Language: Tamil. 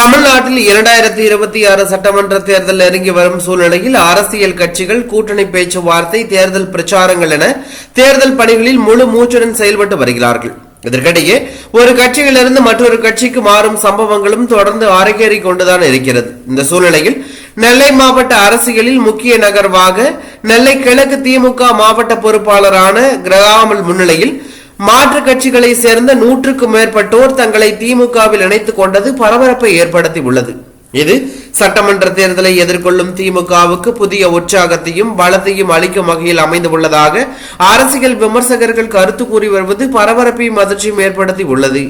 தமிழ்நாட்டில் இரண்டாயிரத்தி இருபத்தி ஆறு சட்டமன்ற தேர்தல் நெருங்கி வரும் சூழ்நிலையில் அரசியல் கட்சிகள் கூட்டணி பேச்சுவார்த்தை தேர்தல் பிரச்சாரங்கள் என தேர்தல் பணிகளில் முழு மூச்சுடன் செயல்பட்டு வருகிறார்கள். இதற்கிடையே ஒரு கட்சியிலிருந்து மற்றொரு கட்சிக்கு மாறும் சம்பவங்களும் தொடர்ந்து அரங்கேறி கொண்டுதான் இருக்கிறது. இந்த சூழ்நிலையில் நெல்லை மாவட்ட அரசியலில் முக்கிய நகர்வாக நெல்லை கிழக்கு திமுக மாவட்ட பொறுப்பாளரான கிரகாமல் முன்னிலையில் மாற்றுக் கட்சிகளை சேர்ந்த நூற்றுக்கும் மேற்பட்டோர் தங்களை திமுகவில் இணைத்துக் கொண்டது பரபரப்பை ஏற்படுத்தி உள்ளது இது சட்டமன்ற தேர்தலை எதிர்கொள்ளும் திமுகவுக்கு புதிய உற்சாகத்தையும் பலத்தையும் அளிக்கும் வகையில் அமைந்துள்ளதாக அரசியல் விமர்சகர்கள் கருத்து கூறி வருவது பரபரப்பையும் அதிர்ச்சியும் ஏற்படுத்தி உள்ளது